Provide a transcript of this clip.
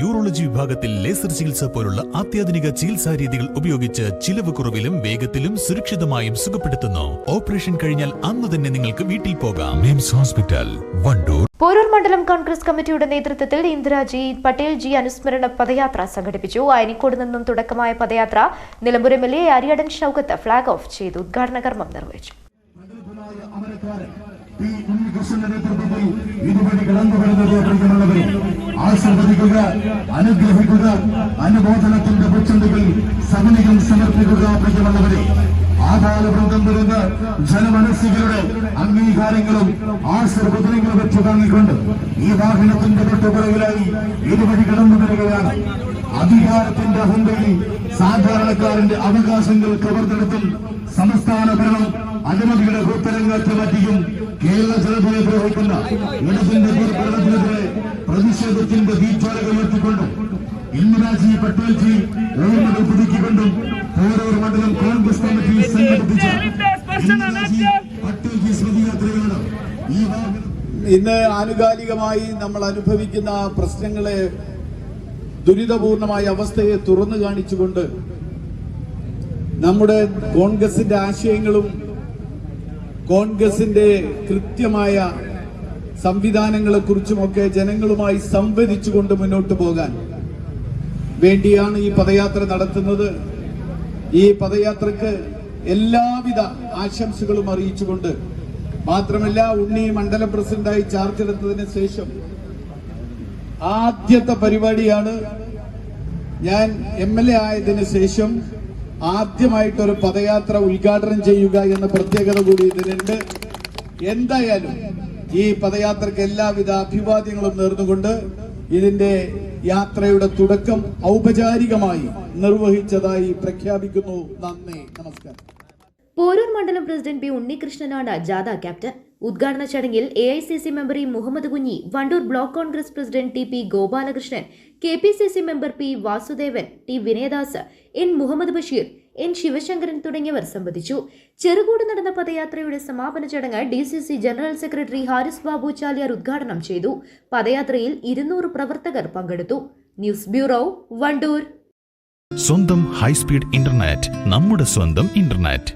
Urology വിഭാഗത്തിൽ laser ചികിത്സ പോലുള്ള അത്യാധുനിക ചികിത്സാ രീതികൾ ഉപയോഗിച്ച് ചിലവ് കുറവിലും വേഗത്തിലും സുരക്ഷിതമായും സുഖപ്പെടുത്തുന്നു. ഓപ്പറേഷൻ കഴിഞ്ഞാൽ അന്ന് തന്നെ നിങ്ങൾക്ക് വീട്ടിൽ പോകാം. മിംസ് ഹോസ്പിറ്റൽ വണ്ടൂർ. പോരൂർ മണ്ഡലം കോൺഗ്രസ് കമ്മിറ്റിയുടെ നേതൃത്വത്തിൽ ഇന്ദിരാജി പട്ടേൽ ജി അനുസ്മരണ പദയാത്ര സംഘടിപ്പിച്ചു. അയനിക്കോട് നിന്നും തുടക്കമായ പദയാത്ര Nilambur M L A Aryadan Shoukath flag off ചെയ്ത്. ഉദ്ഘാടന കർമ്മം നിർവഹിച്ചു. പി നേതൃത്വത്തിൽ ഇതുവഴി കടന്നു വരുന്നത് പ്രിയമുള്ളവരെ ആസ്വദിക്കുക അനുഗ്രഹിക്കുക അനുബോധനത്തിന്റെ പുച്ചന്തികൾ സബലികൾ സമർപ്പിക്കുക പ്രിയമുള്ളവരെ. ആപാലവൃന്ദം വരുന്ന ജനമനസ്സികളുടെ അംഗീകാരങ്ങളും ആശീർവദനങ്ങളും വെച്ചു താങ്ങിക്കൊണ്ട് ഈ വാഹനത്തിന്റെ തൊട്ടുപുറകിലായി ഇതുവഴി കടന്നു വരികയാണ്. അധികാരത്തിന്റെ അഹന്തയിൽ സാധാരണക്കാരന്റെ അവകാശങ്ങൾ കവർന്നെടുത്തും സംസ്ഥാന ഭരണം അഴിമതിയുടെ കൂത്തരങ്ങാറ്റ് മാറ്റിയും കേരള ജനതയെ ദ്രോഹിക്കുന്ന ഇടതിന്റെ ഭരണത്തിനെതിരെ പ്രതിഷേധത്തിന്റെ തീജ്വാലകൾ ഉയർത്തിക്കൊണ്ടും ഇന്ദിരാജി പട്ടേൽജി ഓർമ്മകൾ പുതുക്കിക്കൊണ്ടും ഓരോ മണ്ഡലം കോൺഗ്രസ് കമ്മിറ്റി സംഘടിപ്പിച്ച ഇന്ദിരാജി പട്ടേൽജി സ്മൃതിയാത്രയാണ് ഈ ഇന്ന് ആനുകാലികമായി നമ്മൾ അനുഭവിക്കുന്ന പ്രശ്നങ്ങളെ ദുരിതപൂർണമായ അവസ്ഥയെ തുറന്നു കാണിച്ചുകൊണ്ട് നമ്മുടെ കോൺഗ്രസിന്റെ ആശയങ്ങളും കോൺഗ്രസിന്റെ കൃത്യമായ സംവിധാനങ്ങളെ കുറിച്ചുമൊക്കെ ജനങ്ങളുമായി സംവദിച്ചുകൊണ്ട് മുന്നോട്ട് പോകാൻ വേണ്ടിയാണ് ഈ പദയാത്ര നടത്തുന്നത്. ഈ പദയാത്രക്ക് എല്ലാവിധ ആശംസകളും അറിയിച്ചുകൊണ്ട് മാത്രമല്ല ഉണ്ണി മണ്ഡലം പ്രസിഡന്റായി ചാർജ് എടുത്തതിന് ശേഷം ആദ്യത്തെ പരിപാടിയാണ് ഞാൻ എം എൽ എ ആയതിനു ശേഷം ആദ്യമായിട്ടൊരു പദയാത്ര ഉദ്ഘാടനം ചെയ്യുക എന്ന പ്രത്യേകത കൂടി ഇതിനുണ്ട് എന്തായാലും ഈ പദയാത്രക്ക് എല്ലാവിധ അഭിവാദ്യങ്ങളും നേർന്നുകൊണ്ട് ഇതിന്റെ യാത്രയുടെ തുടക്കം ഔപചാരികമായി നിർവഹിച്ചതായി പ്രഖ്യാപിക്കുന്നു. നന്ദി. നമസ്കാരം. പോരൂർ മണ്ഡലം പ്രസിഡന്റ് പി ഉണ്ണികൃഷ്ണനാണ് ജാഥ ക്യാപ്റ്റൻ. ഉദ്ഘാടന ചടങ്ങിൽ A I C C member E Muhammad Kunhi Wandoor block Congress president T P Gopalakrishnan K P C C member P Vasudevan T Vinayadas N Muhammad Basheer N Sivasankaran തുടങ്ങിയവർ സംബന്ധിച്ചു. ചെറുകൂട് നടന്ന പദയാത്രയുടെ സമാപന ചടങ്ങ് D C C general secretary Haris Babu Chaliyar ഉദ്ഘാടനം ചെയ്തു. പദയാത്രയിൽ ഇരുന്നൂറ് പ്രവർത്തകർ പങ്കെടുത്തു. News bureau Wandoor. സ്വന്തം ഹൈസ്പീഡ് ഇന്റർനെറ്റ് നമ്മുടെ സ്വന്തം ഇന്റർനെറ്റ്.